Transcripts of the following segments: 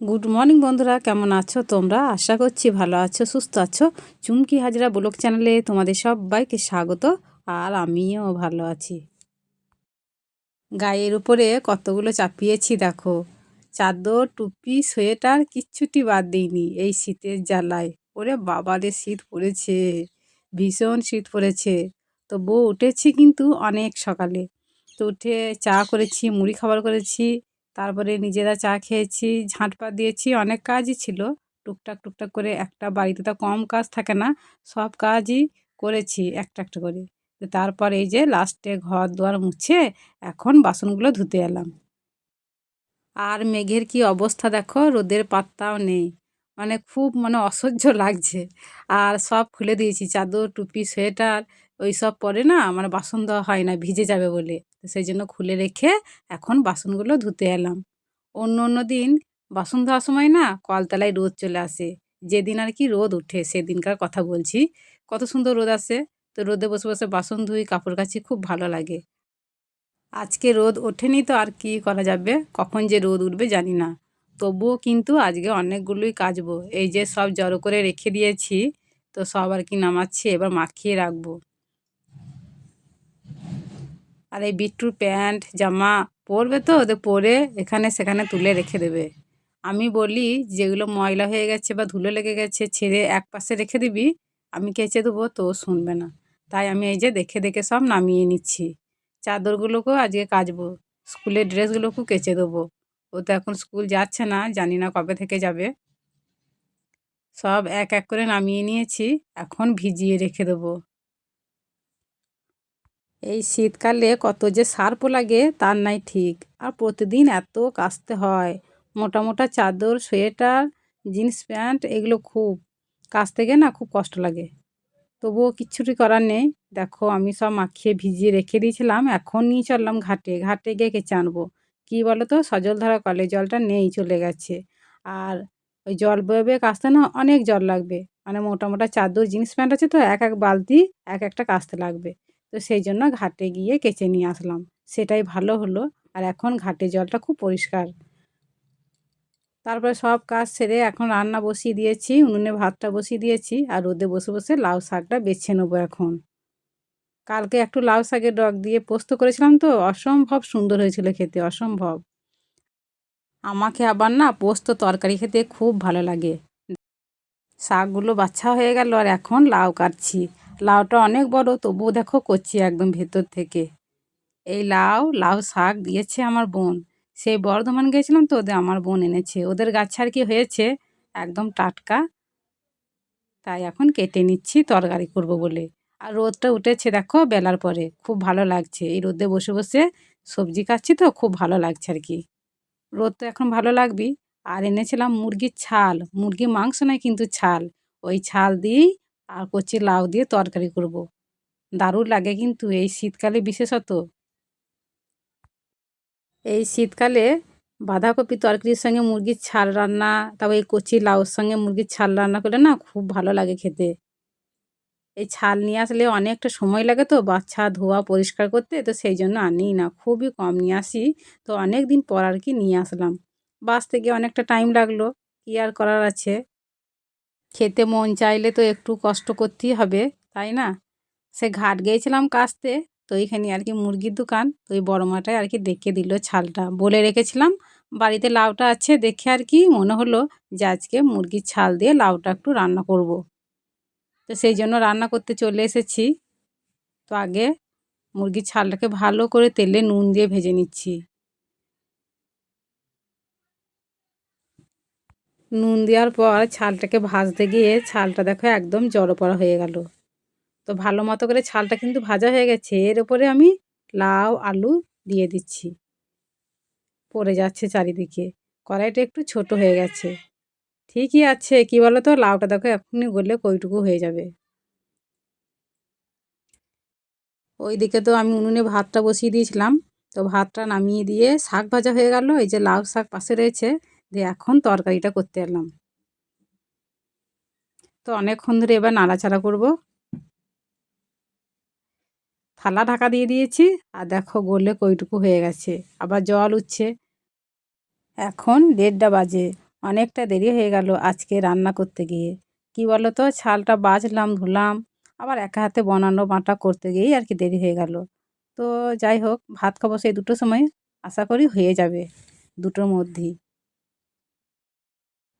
Good morning বন্ধুরা। কেমন আছো তোমরা? আশা করছি ভালো আছো, সুস্থ আছো। চুমকি হাজরা ব্লগ চ্যানেলে তোমাদের সবাইকে স্বাগত, আর আমিও ভালো আছি। গায়ের উপরে কতগুলো চাপিয়েছি দেখো। চাদর, টুপি, সোয়েটার কিচ্ছুটি বাদ দিইনি, এই শীতের জ্বালায়। ওরে বাবারে শীত পড়েছে। ভীষণ শীত পড়েছে। তো বউ উঠেছি কিন্তু অনেক সকালে। তো উঠে চা করেছি, মুড়ি খাবার করেছি তারপরে নিজেরা চা খেয়েছি ঝাঁটপা দিয়েছি, অনেক কাজই ছিল। টুকটাক টুকটাক করে একটা বাড়িতে তো কম কাজ থাকে না, সব কাজই করেছি একটা একটা করে। তারপর এই যে লাস্টে ঘর দুয়ার মুছে এখন বাসনগুলো ধুতে এলাম। আর মেঘের কি অবস্থা দেখো, রোদের পাত্তাও নেই। মানে খুব মানে অসহ্য লাগছে। আর সব খুলে দিয়েছি, চাদর, টুপি, সোয়েটার ওই সব পরে না মানে বাসন দেওয়া হয় না, ভিজে যাবে বলে। সেই জন্য খুলে রেখে এখন বাসনগুলো ধুতে এলাম। অন্য অন্য দিন বাসন ধোয়ার সময় না কলতলায় রোদ চলে আসে। যেদিন আর কি রোদ উঠে সেদিনকার কথা বলছি। কত সুন্দর রোদ আসে। তো রোদে বসে বসে বাসন ধুই, কাপড় কাচি, খুব ভালো লাগে। আজকে রোদ ওঠেনি তো আর কি করা যাবে? কখন যে রোদ উঠবে জানি না। তবুও কিন্তু আজকে অনেকগুলোই কাচবো। এই যে সব জড়ো করে রেখে দিয়েছি, তো সব আর কি নামাচ্ছি, এবার মাখিয়ে রাখব। আর এই বিট্টুর প্যান্ট, জামা পরবে তো, ওদের পরে এখানে সেখানে তুলে রেখে দেবে। আমি বলি, যেগুলো ময়লা হয়ে গেছে বা ধুলো লেগে গেছে, ছেড়ে এক পাশে রেখে দিবি, আমি কেচে দেবো, তো শুনবে না। তাই আমি এই যে দেখে দেখে সব নামিয়ে নিচ্ছি। চাদরগুলোকেও আজকে কাচবো, স্কুলের ড্রেসগুলোকেও কেচে দেবো। ও তো এখন স্কুল যাচ্ছে না, জানি না কবে থেকে যাবে। সব এক এক করে নামিয়ে নিয়েছি, এখন ভিজিয়ে রেখে দেবো। এই শীতকালে কত যে সার্প লাগে, তার নাই ঠিক। আর প্রতিদিন এত কাচতে হয়। মোটা মোটা চাদর, সোয়েটার, জিন্স প্যান্ট, এগুলো খুব কাচতে গিয়ে না খুব কষ্ট লাগে। তবুও কিচ্ছুটি করার নেই। দেখো, আমি সব মাখিয়ে ভিজিয়ে রেখে দিয়েছিলাম। এখন নিয়ে চললাম ঘাটে। ঘাটে গিয়ে কেচে আনব। কী বলো তো সজলধারা কলে জলটা নেই, চলে গেছে। আর ওই জল বয়ে বয়ে না অনেক জল লাগবে। মানে মোটা মোটা চাদর, জিন্স প্যান্ট আছে তো, এক এক বালতি এক একটা কাচতে লাগবে। তো সেই জন্য ঘাটে গিয়ে কেচে নিয়ে আসলাম। সেটাই ভালো হলো আর এখন ঘাটে জলটা খুব পরিষ্কার। তারপরে সব কাজ সেরে এখন রান্না বসিয়ে দিয়েছি, উনুনে ভাতটা বসিয়ে দিয়েছি আর রোদে বসে বসে লাউ শাকটা বেছে নেব এখন। কালকে একটু লাউ শাকের ডগ দিয়ে পোস্ত করেছিলাম তো, অসম্ভব সুন্দর হয়েছিল খেতে, অসম্ভব। আমাকে আবার না পোস্ত তরকারি খেতে খুব ভালো লাগে। শাকগুলো বাচ্চা হয়ে গেল আর এখন লাউ কাটছি। লাউটা অনেক বড়, তবুও দেখো করছি একদম ভেতর থেকে। এই লাউ লাউ শাক দিয়েছে আমার বোন। সেই বর্ধমান গেছিলাম তো, ওদের আমার বোন এনেছে। ওদের গাছ আর কি হয়েছে? একদম টাটকা। তাই এখন কেটে নিচ্ছি, তরকারি করব বলে। আর রোদটা উঠেছে দেখো বেলার পরে, খুব ভালো লাগছে। এই রোদে বসে বসে সবজি কাটছি তো, খুব ভালো লাগছে আর কি। রোদ তো এখন ভালো লাগবি আর এনেছিলাম মুরগির ছাল। মুরগির মাংস নয় কিন্তু ছাল। ওই ছাল দিয়েই আর কচি লাউ দিয়ে তরকারি করব। দারুণ লাগে কিন্তু এই শীতকালে বিশেষত। এই শীতকালে বাঁধাকপি তরকারির সঙ্গে মুরগির ছাল রান্না, তারপর এই কচি লাউর সঙ্গে মুরগির ছাল রান্না করলে না খুব ভালো লাগে খেতে। এই ছাল নিয়ে আসলে অনেকটা সময় লাগে তো, বাচ্চা ধোয়া পরিষ্কার করতে, তো সেই জন্য আনি না, খুবই কম নিয়ে আসি। তো অনেক দিন পর আর কি নিয়ে আসলাম। বাস থেকে অনেকটা টাইম লাগল, কী আর করার আছে? খেতে মন চাইলে তো একটু কষ্ট করতেই হবে, তাই না? সে ঘাট গিয়েছিলাম কাস্তে তো এইখানে আর কি মুরগির দোকান, তো ওই বড় মাটায় আর কি দেখে দিল ছালটা। বলে রেখেছিলাম, বাড়িতে লাউটা আছে, দেখে আর কি মনে হলো যে আজকে মুরগির ছাল দিয়ে লাউটা একটু রান্না করব। তো সেই জন্য রান্না করতে চলে এসেছি। তো আগে মুরগির ছালটাকে ভালো করে তেলে নুন দিয়ে ভেজে নিচ্ছি। নুন দেওয়ার পর ছালটাকে ভাজতে গিয়ে ছালটা দেখো একদম জড়ো পড়া হয়ে গেল। তো ভালো মতো করে ছালটা কিন্তু ভাজা হয়ে গেছে। এর ওপরে আমি লাউ, আলু দিয়ে দিচ্ছি। পড়ে যাচ্ছে চারিদিকে। কড়াইটা একটু ছোট হয়ে গেছে। ঠিকই আছে, কি বলো তো লাউটা দেখো এখনই গলে কইটুকু হয়ে যাবে। ওইদিকে তো আমি উনুনে ভাতটা বসিয়ে দিয়েছিলাম। তো ভাতটা নামিয়ে দিয়ে শাক ভাজা হয়ে গেল। এই যে লাউ শাক পাশে রয়েছে। দিয়ে এখন তরকারিটা করতে এলাম। তো অনেকক্ষণ ধরে এবার নাড়াচাড়া করব। থালা ঢাকা দিয়ে দিয়েছি আর দেখো গলে কইটুকু হয়ে গেছে, আবার জল উঠছে। এখন দেড়টা বাজে, অনেকটা দেরি হয়ে গেল আজকে রান্না করতে গিয়ে। কি বলো তো ছালটা বাজলাম, ধুলাম, আবার একা হাতে বানানো বাঁটা করতে গিয়েই আর কি দেরি হয়ে গেল। তো যাই হোক, ভাত খাব সেই দুটো সময়, আশা করি হয়ে যাবে দুটোর মধ্যেই।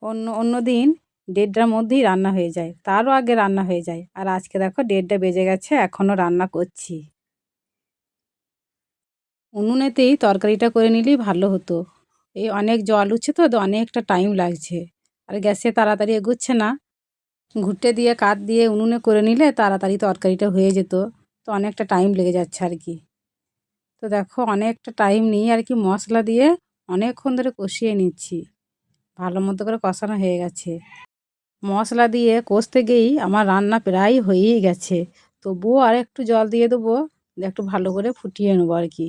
অন্য অন্য দিন দেড়টার মধ্যেই রান্না হয়ে যায়। তারও আগে রান্না হয়ে যায়। আর আজকে দেখো দেড়টা বেজে গেছে এখনও রান্না করছি। উনুনেতেই তরকারিটা করে নিলেই ভালো হতো। এই অনেক জল উঠছে তো অনেকটা টাইম লাগছে। আর গ্যাসে তাড়াতাড়ি এগোচ্ছে না। ঘুরতে দিয়ে কাঠ দিয়ে উনুনে করে নিলে তাড়াতাড়ি তরকারিটা হয়ে যেত। তো অনেকটা টাইম লেগে যাচ্ছে আর কি। তো দেখো অনেকটা টাইম নিয়ে আর কি মশলা দিয়ে অনেকক্ষণ ধরে কষিয়ে নিচ্ছি। ভালো মতো করে কষানো হয়ে গেছে। মশলা দিয়ে কষতে গিয়েই আমার রান্না প্রায় হয়েই গেছে। তবুও আর একটু জল দিয়ে দেবো, একটু ভালো করে ফুটিয়ে নেব আর কি।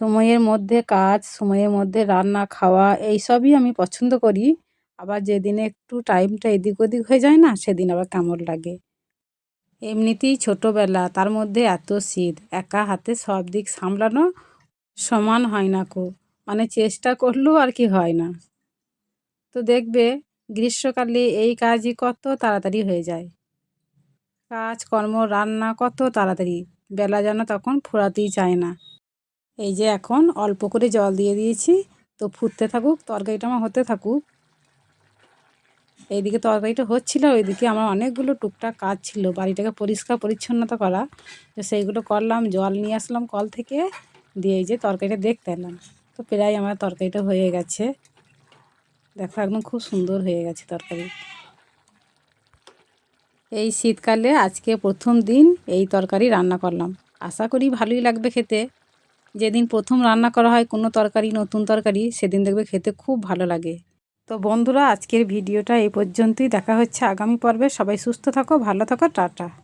সময়ের মধ্যে কাজ, সময়ের মধ্যে রান্না, খাওয়া এই সবই আমি পছন্দ করি। আবার যেদিনে একটু টাইমটা এদিক ওদিক হয়ে যায় না, সেদিন আবার কেমন লাগে। এমনিতেই ছোটোবেলা, তার মধ্যে এত শীত, একা হাতে সব দিক সামলানো সমান হয় না কো। মানে চেষ্টা করলেও আর কি হয় না। তো দেখবে গ্রীষ্মকালে এই কাজই কত তাড়াতাড়ি হয়ে যায়। কাজকর্ম, রান্না কত তাড়াতাড়ি। বেলা যেন তখন ফুরাতেই চায় না। এই যে এখন অল্প করে জল দিয়ে দিয়েছি, তো ফুটতে থাকুক, তরকারিটা আমার হতে থাকুক। এইদিকে তরকারিটা হচ্ছিল, ওইদিকে আমার অনেকগুলো টুকটাক কাজ ছিল। বাড়িটাকে পরিষ্কার পরিচ্ছন্নতা করা। তো সেইগুলো করলাম, জল নিয়ে আসলাম কল থেকে, দিয়ে এই যে তরকারিটা দেখতে এলাম। তো প্রায় আমার তরকারিটা হয়ে গেছে। দেখো একদম খুব সুন্দর হয়ে গেছে তরকারি। এই শীতকালে আজকে প্রথম দিন এই তরকারি রান্না করলাম। আশা করি ভালোই লাগবে খেতে। যেদিন প্রথম রান্না করা হয় কোনো তরকারি, নতুন তরকারি, সেদিন দেখবে খেতে খুব ভালো লাগে। তো বন্ধুরা, আজকের ভিডিওটা এই পর্যন্তই। দেখা হচ্ছে আগামী পর্বে। সবাই সুস্থ থাকো, ভালো থাকো, টাটা।